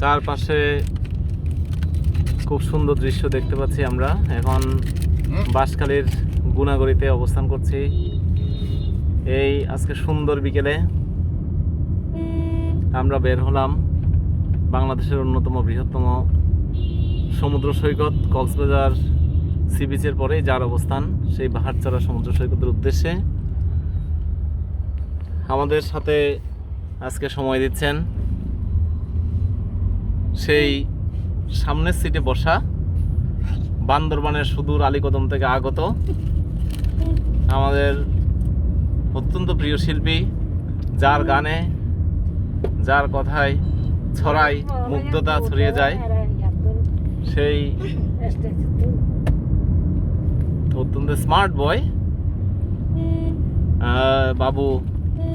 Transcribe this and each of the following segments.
চারপাশে খুব সুন্দর দৃশ্য দেখতে পাচ্ছি আমরা। এখন বাঁশখালীর গুণাগড়িতে অবস্থান করছি। এই আজকে সুন্দর বিকেলে আমরা বের হলাম বাংলাদেশের অন্যতম বৃহত্তম সমুদ্র সৈকত কক্সবাজার সি বিচের পরেই যার অবস্থান সেই বাহারচরা সমুদ্র সৈকতের উদ্দেশ্যে। আমাদের সাথে আজকে সময় দিচ্ছেন সেই সামনের সিটে বসা বান্দরবানের সুদূর আলীকদম থেকে আগত আমাদের অত্যন্ত প্রিয় শিল্পী, যার গানে, যার কথায় ছড়াই মুগ্ধতা ছড়িয়ে যায়, সেই অত্যন্ত স্মার্ট বয় বাবু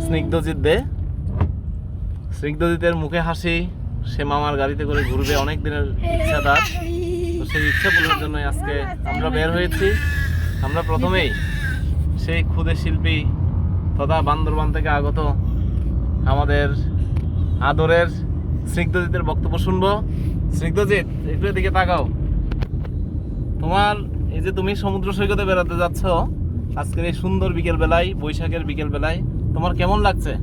স্নিগ্ধজিৎ দে। স্নিগ্ধজিতের মুখে হাসি সে মামার গাড়িতে করে ঘুরবে অনেক দিনের ইচ্ছা তার তো সেই ইচ্ছা পূরণের জন্য আজকে আমরা বের হয়েছি। আমরা প্রথমেই সেই ক্ষুদে শিল্পী তথা বান্দরবান থেকে আগত আমাদের আদরের স্নিগ্ধজিতের বক্তব্য শুনব। স্নিগ্ধজিৎ, একটু এদিকে তাকাও। তোমার এই যে তুমি সমুদ্র সৈকতে বেড়াতে যাচ্ছ, আজকের এই সুন্দর বিকেল বেলায় বৈশাখের বিকেল বেলায় তোমার কেমন লাগছে?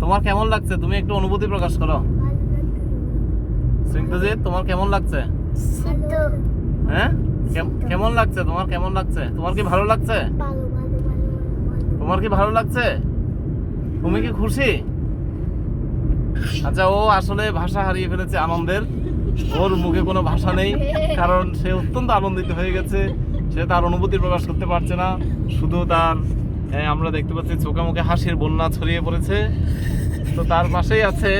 তোমার কেমন লাগছে? তুমি একটু অনুভূতি প্রকাশ করো। স্নিগ্ধজিৎ, তোমার কেমন লাগছে? হ্যাঁ? কেমন লাগছে? তোমার কেমন লাগছে? তোমার কি ভালো লাগছে? তোমার কি ভালো লাগছে? তুমি কি খুশি? আচ্ছা ও আসলে ভাষা হারিয়ে ফেলেছে আনন্দের। ওর মুখে কোনো ভাষা নেই, কারণ সে অত্যন্ত আনন্দিত হয়ে গেছে। সে তার অনুভূতি প্রকাশ করতে পারছে না। শুধু তার আমরা দেখতে পাচ্ছি চোখে মুখে হাসির বন্যা ছড়িয়ে পড়েছে। তো তার পাশেই আছে,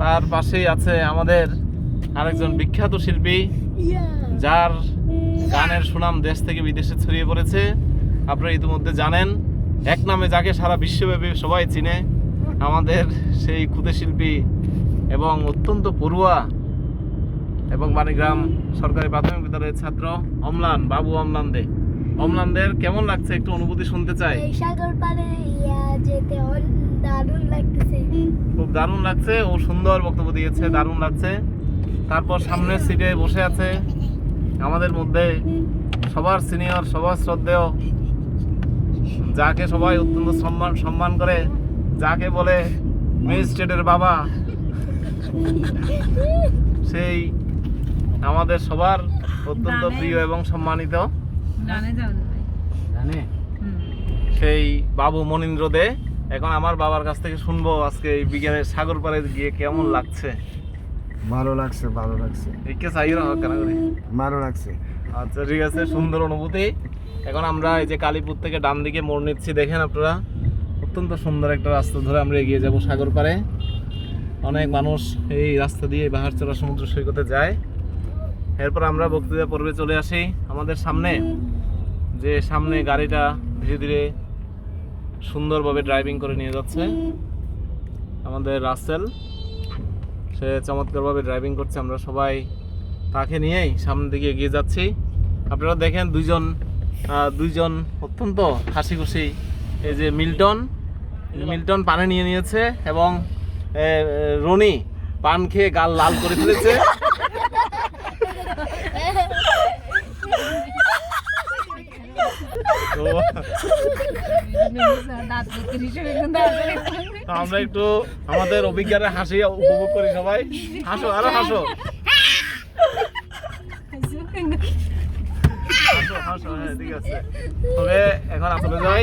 তার পাশেই আছে আমাদের আরেকজন বিখ্যাত শিল্পী, যার গানের সুনাম দেশ থেকে বিদেশে ছড়িয়ে পড়েছে। আপনারা ইতিমধ্যে জানেন, এক নামে যাকে সারা বিশ্বব্যাপী সবাই চিনে, আমাদের সেই ক্ষুদে শিল্পী এবং অত্যন্ত পড়ুয়া এবং বাণীগ্রাম সরকারি প্রাথমিক বিদ্যালয়ের ছাত্র অমলান, বাবু অমলান দে। অমলানদের কেমন লাগছে? একটু অনুভূতি শুনতে চাই। এই সাগর ইয়া যেতে দারুণ লাগতেছে। খুব দারুণ লাগছে। ও সুন্দর বক্তব্য দিয়েছে দারুণ লাগছে। তারপর সামনের সিটে বসে আছে আমাদের মধ্যে সবার সিনিয়র সবার শ্রদ্ধেয়। যাকে সবাই অত্যন্ত সম্মান সম্মান করে যাকে বলে ম্যাজিস্ট্রেটের বাবা সেই আমাদের সবার অত্যন্ত প্রিয় এবং সম্মানিত। জানে সেই বাবু মনীন্দ্র দে এখন আমার বাবার কাছ থেকে শুনব আজকে এই বিকেলে সাগর পাড়ে গিয়ে কেমন লাগছে। ভালো লাগছে ভালো লাগছে। না কেন করে? ভালো লাগছে। আচ্ছা ঠিক আছে সুন্দর অনুভূতি। এখন আমরা এই যে কালীপুর থেকে ডান দিকে মোড় নিচ্ছি দেখেন আপনারা। অত্যন্ত সুন্দর একটা রাস্তা ধরে আমরা এগিয়ে যাব সাগর পাড়ে। অনেক মানুষ এই রাস্তা দিয়ে বাহারচরা সমুদ্র সৈকতে যায়। এরপর আমরা বক্তৃতা পর্বে চলে আসি আমাদের সামনে। যে সামনে গাড়িটা ধীরে ধীরে সুন্দরভাবে ড্রাইভিং করে নিয়ে যাচ্ছে। আমাদের রাসেল, সে চমৎকারভাবে ড্রাইভিং করছে, আমরা সবাই তাকে নিয়েই সামনের দিকে এগিয়ে যাচ্ছি। আপনারা দেখেন দুইজন দুইজন অত্যন্ত হাসি খুশি এই যে মিল্টন মিল্টন পানে নিয়ে নিয়েছে এবং রনি পান খেয়ে গাল লাল করে ফেলেছে তো দাঁত বিক্রি শুরু করে দাঁত বিক্রি। আমরা একটু আমাদের অভিজ্ঞানের হাসি উপভোগ করি সবাই। হাসো, আরও হাসো। হ্যাঁ তবে এখন আসলে যাই।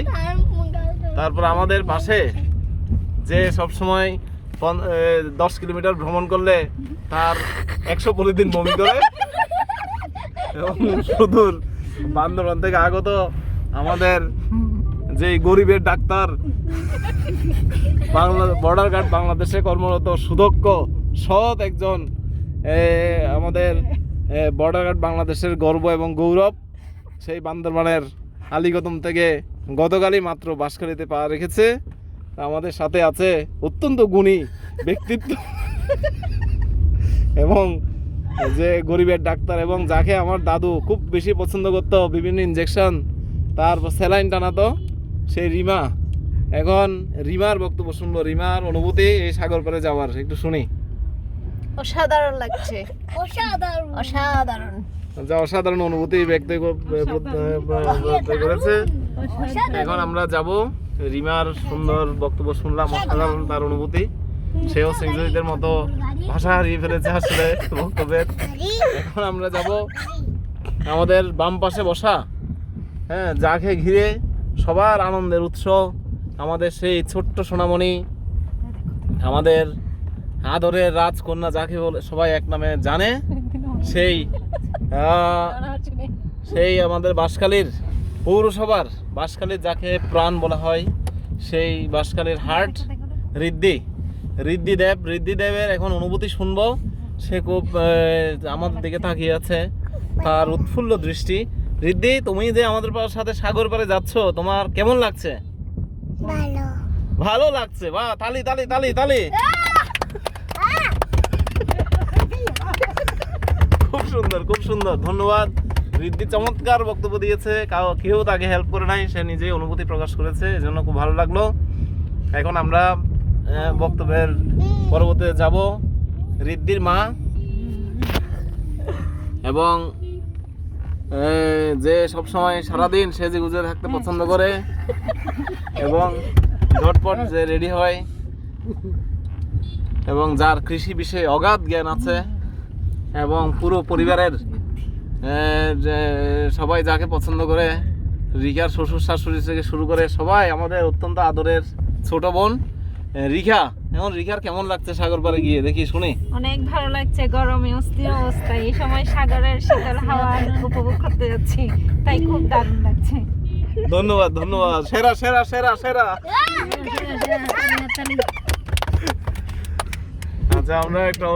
তারপর আমাদের পাশে যে সব সময় দশ কিলোমিটার ভ্রমণ করলে তার একশো প্রতিদিন বমি করে। এবং সুদূর বান্দরবান থেকে আগত আমাদের যে গরিবের ডাক্তার বর্ডার গার্ড বাংলাদেশে কর্মরত, সুদক্ষ, সৎ একজন আমাদের বর্ডার গার্ড বাংলাদেশের গর্ব এবং গৌরব। সেই বান্দরবানের আলিগতম থেকে গতকালই মাত্র বাঁশখালীতে পা রেখেছে। আমাদের সাথে আছে অত্যন্ত গুণী ব্যক্তিত্ব এবং যে গরিবের ডাক্তার এবং যাকে আমার দাদু খুব বেশি পছন্দ করতো, বিভিন্ন ইনজেকশন তারপর স্যালাইন টানাতো। সেই রিমা। এখন রিমার বক্তব্য শুনব। রিমার অনুভূতি এই সাগর পারে যাওয়ার একটু শুনি। অসাধারণ লাগছে। অসাধারণ। অসাধারণ। যা অসাধারণ অনুভূতি ব্যক্ত ব্যক্ত করেছে। এখন আমরা যাব। রিমার সুন্দর বক্তব্য শুনলাম অসাধারণ তার অনুভূতি। সেও সিংহদের মতো ভাষা হারিয়ে ফেলেছে আসলে বক্তব্যের। এখন আমরা যাব। আমাদের বাম পাশে বসা। হ্যাঁ যাকে ঘিরে সবার আনন্দের উৎস আমাদের সেই ছোট্ট সোনামণি, আমাদের আদরের রাজকন্যা যাকে বলে, সবাই এক নামে জানে, সেই সেই আমাদের বাঁশখালীর পৌরসভার, বাঁশখালীর যাকে প্রাণ বলা হয়, সেই বাঁশখালীর হার্ট ঋদ্ধি ঋদ্ধি দেব, ঋদ্ধি দেবের এখন অনুভূতি শুনব, সে খুব আমাদের দিকে তাকিয়ে আছে, তার উৎফুল্ল দৃষ্টি। ঋদ্ধি তুমি যে আমাদের পাড়ার সাথে সাগর পারে যাচ্ছ তোমার কেমন লাগছে? ভালো। ভালো লাগছে বাহ তালি তালি তালি তালি। খুব সুন্দর খুব সুন্দর ধন্যবাদ। ঋদ্ধি চমৎকার বক্তব্য দিয়েছে কাউ কেউ তাকে হেল্প করে নাই সে নিজেই অনুভূতি প্রকাশ করেছে এজন্য খুব ভালো লাগল। এখন আমরা বক্তব্যের পরবর্তীতে যাব। ঋদ্ধির মা। এবং যে সব সময় সারাদিন সেজে গুজে থাকতে পছন্দ করে এবং ঝটপট যে রেডি হয় এবং যার কৃষি বিষয়ে অগাধ জ্ঞান আছে এবং পুরো পরিবারের সবাই যাকে পছন্দ করে রিখার শ্বশুর শাশুড়ি থেকে শুরু করে সবাই আমাদের অত্যন্ত আদরের ছোট বোন রিখা এখন রিখার কেমন লাগছে সাগর পাড়ে গিয়ে? দেখি শুনি। অনেক ভালো লাগছে গরমে অস্থির অবস্থায় এই সময় সাগরের শীতল হাওয়া উপভোগ করতে যাচ্ছি তাই খুব দারুণ লাগছে। ধন্যবাদ ধন্যবাদ। সেরা সেরা সেরা সেরা। আচ্ছা আমরা একটা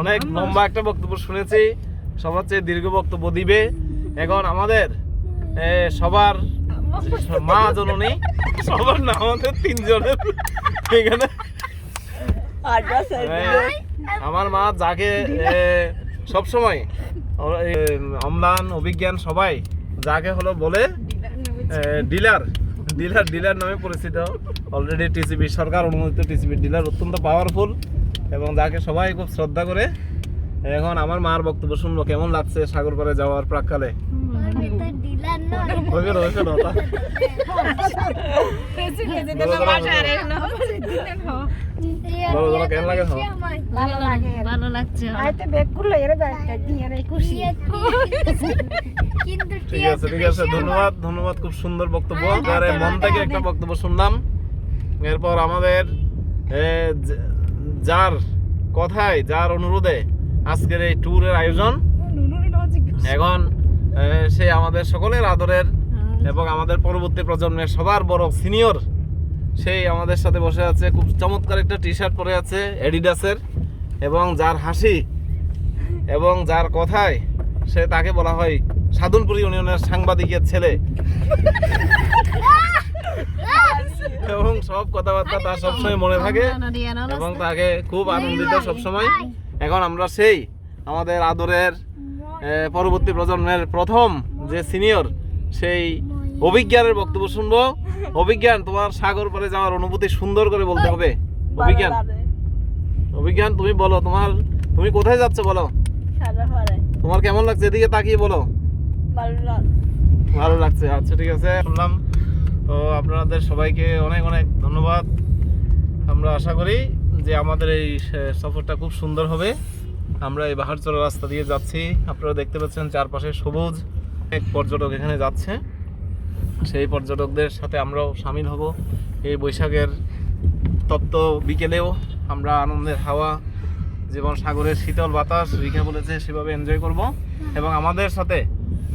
অনেক লম্বা একটা বক্তব্য শুনেছি। সবার চেয়ে দীর্ঘ বক্তব্য দিবে। এখন আমাদের এ, সবার মা জননী সবার না আমাদের তিনজনের। এখানে আমার মা যাকে সব সময় অম্লান অভিজ্ঞান সবাই যাকে হলো বলে ডিলার ডিলার ডিলার নামে পরিচিত। অলরেডি টিসিবি সরকার অনুমোদিত টিসিবি ডিলার অত্যন্ত পাওয়ারফুল এবং যাকে সবাই খুব শ্রদ্ধা করে। এখন আমার মার বক্তব্য শুনব কেমন লাগছে সাগর পাড়ে যাওয়ার প্রাককালে? ভালো লাগছে ঠিক আছে ঠিক আছে ধন্যবাদ ধন্যবাদ খুব সুন্দর বক্তব্য। আর এই মন থেকে একটা বক্তব্য শুনলাম। এরপর আমাদের যার কথায় যার অনুরোধে আজকের এই ট্যুরের আয়োজন। এখন সে আমাদের সকলের আদরের এবং আমাদের পরবর্তী প্রজন্মের সবার বড় সিনিয়র। সেই আমাদের সাথে বসে আছে খুব চমৎকার একটা টি শার্ট পরে আছে এডিডাসের এবং যার হাসি এবং যার কথায় সে তাকে বলা হয় সাধনপুর ইউনিয়নের সাংবাদিকের ছেলে। এবং সব কথাবার্তা তার সবসময় মনে থাকে এবং তাকে খুব আনন্দিত সবসময়। এখন আমরা সেই আমাদের আদরের পরবর্তী প্রজন্মের প্রথম যে সিনিয়র সেই অভিজ্ঞানের বক্তব্য শুনব। অভিজ্ঞান তোমার সাগর পারে যাওয়ার অনুভূতি সুন্দর করে বলতে হবে। অভিজ্ঞান। অভিজ্ঞান তুমি বলো তোমার তুমি কোথায় যাচ্ছ বলো? তোমার কেমন লাগছে? এদিকে তাকিয়ে বলো। ভালো লাগছে আচ্ছা ঠিক আছে। শুনলাম তো আপনাদের সবাইকে অনেক অনেক ধন্যবাদ। আমরা আশা করি যে আমাদের এই সফরটা খুব সুন্দর হবে। আমরা এই বাহারচলা রাস্তা দিয়ে যাচ্ছি। আপনারা দেখতে পাচ্ছেন চারপাশে সবুজ। এক পর্যটক এখানে যাচ্ছে। সেই পর্যটকদের সাথে আমরাও সামিল হব। এই বৈশাখের তপ্ত বিকেলেও আমরা আনন্দের হাওয়া, যেমন সাগরের শীতল বাতাস রিখা বলেছে, সেভাবে এনজয় করব। এবং আমাদের সাথে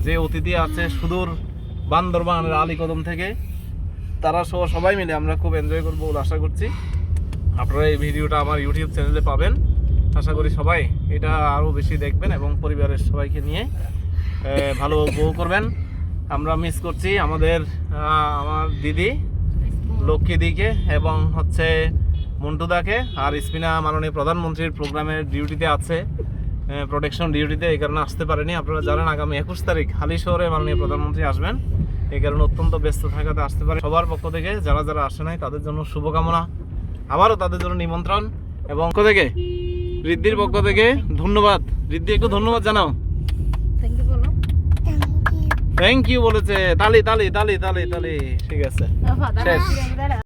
যে অতিথি আছে, সুদূর বান্দরবানের আলীকদম থেকে, তারা সহ সবাই মিলে আমরা খুব এনজয় করব আশা করছি। আপনারা এই ভিডিওটা আমার ইউটিউব চ্যানেলে পাবেন। আশা করি সবাই এটা আরও বেশি দেখবেন এবং পরিবারের সবাইকে নিয়ে ভালো উপভোগ করবেন। আমরা মিস করছি আমাদের আমার দিদি লক্ষ্মীদিকে এবং হচ্ছে মন্টুদাকে আর স্পিনা মাননীয় প্রধানমন্ত্রীর প্রোগ্রামের ডিউটিতে আছে। প্রোটেকশন ডিউটিতে এই কারণে আসতে পারেনি। আপনারা জানেন আগামী একুশ তারিখ হালি শহরে মাননীয় প্রধানমন্ত্রী আসবেন। এই কারণে অত্যন্ত ব্যস্ত থাকাতে আসতে পারে। সবার পক্ষ থেকে যারা যারা আসে নাই, তাদের জন্য শুভকামনা। আবারও তাদের জন্য নিমন্ত্রণ এবং থেকে রিদ্ধির পক্ষ থেকে ধন্যবাদ। রিদ্ধি একটু ধন্যবাদ জানাও। থ্যাংক ইউ বলো। থ্যাংক ইউ বলেছে। তালি তালি তালি তালি তালি। ঠিক আছে। শেষ।